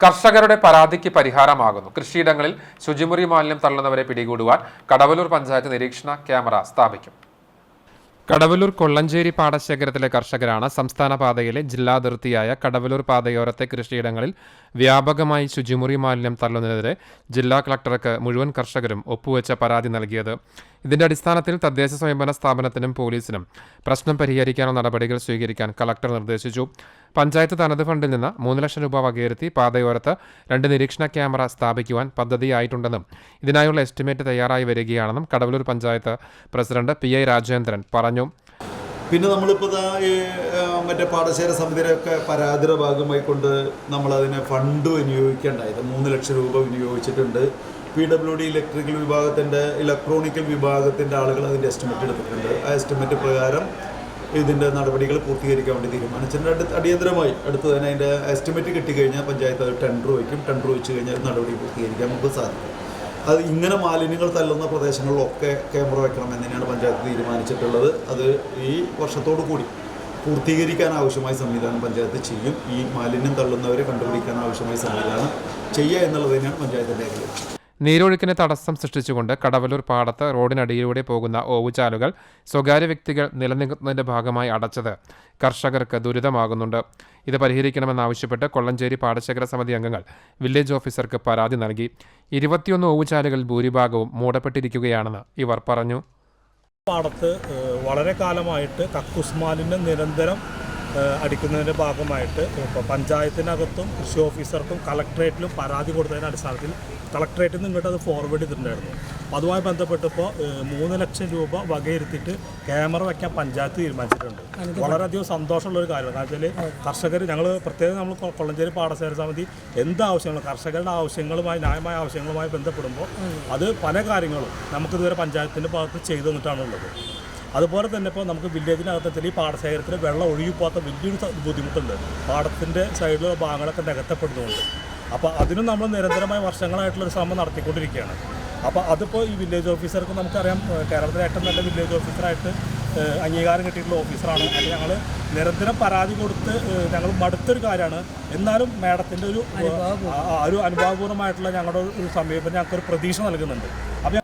കർഷകരുടെ പരാതിക്ക് പരിഹാരമാകുന്നു. കൃഷിയിടങ്ങളിൽ ശുചിമുറി മാലിന്യം തള്ളുന്നവരെ പിടികൂടുവാൻ കടവലൂർ പഞ്ചായത്ത് നിരീക്ഷണ ക്യാമറ സ്ഥാപിക്കും. കടവലൂർ കൊള്ളഞ്ചേരി പാടശേഖരത്തിലെ കർഷകരാണ് സംസ്ഥാന പാതയിലെ ജില്ലാതിർത്തിയായ കടവലൂർ പാതയോരത്തെ കൃഷിയിടങ്ങളിൽ വ്യാപകമായി ശുചിമുറി മാലിന്യം തള്ളുന്നതിനെതിരെ ജില്ലാ കളക്ടർക്ക് മുഴുവൻ കർഷകരും ഒപ്പുവെച്ച പരാതി നൽകിയത് ഇതിന്റെ അടിസ്ഥാനത്തിൽ തദ്ദേശ സ്വയംഭരണ സ്ഥാപനത്തിനും പോലീസിനും പ്രശ്നം പരിഹരിക്കാനുള്ള നടപടികൾ സ്വീകരിക്കാൻ കളക്ടർ നിർദ്ദേശിച്ചു. പഞ്ചായത്ത് തനത് ഫണ്ടിൽ നിന്ന് മൂന്ന് ലക്ഷം രൂപ വകയിരുത്തി പാതയോരത്ത് രണ്ട് നിരീക്ഷണ ക്യാമറ സ്ഥാപിക്കുവാൻ പദ്ധതിയായിട്ടുണ്ടെന്നും ഇതിനായുള്ള എസ്റ്റിമേറ്റ് തയ്യാറായി വരികയാണെന്നും Kadavallur panchayat president P I Rajendran പറഞ്ഞു. പിന്നെ നമ്മളിപ്പോൾ ഈ മറ്റേ പാടശേര സമിതിയിലൊക്കെ പരാതിയുടെ ഭാഗമായി കൊണ്ട് നമ്മളതിനെ ഫണ്ട് വിനിയോഗിക്കേണ്ടായത് മൂന്ന് ലക്ഷം രൂപ വിനിയോഗിച്ചിട്ടുണ്ട്. പി ഡബ്ല്യു ഡി ഇലക്ട്രിക്കൽ വിഭാഗത്തിന്റെ ഇലക്ട്രോണിക്കൽ വിഭാഗത്തിന്റെ ആളുകൾ അതിന്റെ എസ്റ്റിമേറ്റ് എടുത്തിട്ടുണ്ട്. ആ എസ്റ്റിമേറ്റ് പ്രകാരം ഇതിന്റെ നടപടികൾ പൂർത്തീകരിക്കാൻ വേണ്ടി തീരുമാനിച്ചിട്ടുണ്ട് അടുത്ത് അടിയന്തരമായി അടുത്ത് തന്നെ അതിന്റെ എസ്റ്റിമേറ്റ് കിട്ടിക്കഴിഞ്ഞാൽ പഞ്ചായത്ത് അത് ടെൻഡർ വയ്ക്കും. ടെൻഡർ വെച്ച് കഴിഞ്ഞാൽ നടപടി പൂർത്തീകരിക്കാൻ നമുക്ക് സാധിക്കും. അത് ഇങ്ങനെ മാലിന്യങ്ങൾ തള്ളുന്ന പ്രദേശങ്ങളിലൊക്കെ ക്യാമറ വെക്കണം തന്നെയാണ് പഞ്ചായത്ത് തീരുമാനിച്ചിട്ടുള്ളത്. അത് ഈ വർഷത്തോടു കൂടി പൂർത്തീകരിക്കാൻ ആവശ്യമായ സംവിധാനം പഞ്ചായത്ത് ചെയ്യും. ഈ മാലിന്യം തള്ളുന്നവരെ കണ്ടുപിടിക്കാൻ ആവശ്യമായ സംവിധാനം ചെയ്യുക എന്നുള്ളത് തന്നെയാണ് പഞ്ചായത്തിന്റെ ലക്ഷ്യം നീരൊഴുക്കിന് തടസ്സം സൃഷ്ടിച്ചുകൊണ്ട് കടവലൂർ പാടത്ത് റോഡിനടിയിലൂടെ പോകുന്ന ഓവുചാലുകൾ സ്വകാര്യ വ്യക്തികൾ നിലനിൽക്കുന്നതിന്റെ ഭാഗമായി അടച്ചത് കർഷകർക്ക് ദുരിതമാകുന്നുണ്ട്. ഇത് പരിഹരിക്കണമെന്നാവശ്യപ്പെട്ട് കൊള്ളഞ്ചേരി പാടശേഖര സമിതി അംഗങ്ങൾ വില്ലേജ് ഓഫീസർക്ക് പരാതി നൽകി. ഇരുപത്തിയൊന്ന് ഓവുചാലുകൾ ഭൂരിഭാഗവും മൂടപ്പെട്ടിരിക്കുകയാണെന്ന് ഇവർ പറഞ്ഞു. പാടത്ത് വളരെ കാലമായിട്ട് കക്കൂസ് മാലിന്യം നിരന്തരം അടിക്കുന്നതിന്റെ ഭാഗമായിട്ട് ഇപ്പോൾ പഞ്ചായത്തിനകത്തും കൃഷി ഓഫീസർക്കും കളക്ട്രേറ്റിലും പരാതി കൊടുത്തതിന്റെ അടിസ്ഥാനത്തിൽ കളക്ട്രേറ്റിൽ നിന്ന് ഇങ്ങോട്ട് അത് ഫോർവേഡ് ചെയ്തിട്ടുണ്ടായിരുന്നു. അപ്പോൾ അതുമായി ബന്ധപ്പെട്ടപ്പോൾ മൂന്ന് ലക്ഷം രൂപ വകയിരുത്തിയിട്ട് ക്യാമറ വയ്ക്കാൻ പഞ്ചായത്ത് തീരുമാനിച്ചിട്ടുണ്ട്. വളരെയധികം സന്തോഷമുള്ള ഒരു കാര്യമാണ്. കാരണം വെച്ചാൽ കർഷകർ ഞങ്ങൾ പ്രത്യേകം നമ്മൾ കൊള്ളഞ്ചേരി പാടശേഖര സമിതി എന്ത് ആവശ്യങ്ങളും കർഷകരുടെ ആവശ്യങ്ങളുമായി ന്യായമായ ആവശ്യങ്ങളുമായി ബന്ധപ്പെടുമ്പോൾ അത്. പല കാര്യങ്ങളും നമുക്കിതുവരെ പഞ്ചായത്തിന്റെ ഭാഗത്ത് ചെയ്തു തന്നിട്ടാണുള്ളത്. അതുപോലെ തന്നെ ഇപ്പോൾ നമുക്ക് വില്ലേജിനകത്തിൽ ഈ പാടശേഖരത്തിൽ വെള്ളം ഒഴുകിപ്പോകാത്ത വലിയൊരു ബുദ്ധിമുട്ടുണ്ട്. പാടത്തിന്റെ സൈഡിലുള്ള ഭാഗങ്ങളൊക്കെ നികത്തപ്പെടുന്നുണ്ട്. അപ്പോൾ അതിനും നമ്മൾ നിരന്തരമായ വർഷങ്ങളായിട്ടുള്ള ഒരു ശ്രമം നടത്തിക്കൊണ്ടിരിക്കുകയാണ്. അപ്പോൾ അതിപ്പോൾ ഈ വില്ലേജ് ഓഫീസർക്ക് നമുക്കറിയാം കേരളത്തിലെ ഏറ്റവും നല്ല വില്ലേജ് ഓഫീസറായിട്ട് അംഗീകാരം കിട്ടിയിട്ടുള്ള ഓഫീസറാണ്. അത് ഞങ്ങൾ നിരന്തരം പരാതി കൊടുത്ത് ഞങ്ങൾ മടുത്തൊരു കാര്യമാണ്. എന്നാലും മാഡത്തിന്റെ ഒരു ഒരു അനുഭവപൂർണമായിട്ടുള്ള ഞങ്ങളുടെ ഒരു സമീപനം ഞങ്ങൾക്കൊരു പ്രതീക്ഷ നൽകുന്നുണ്ട്. അപ്പോൾ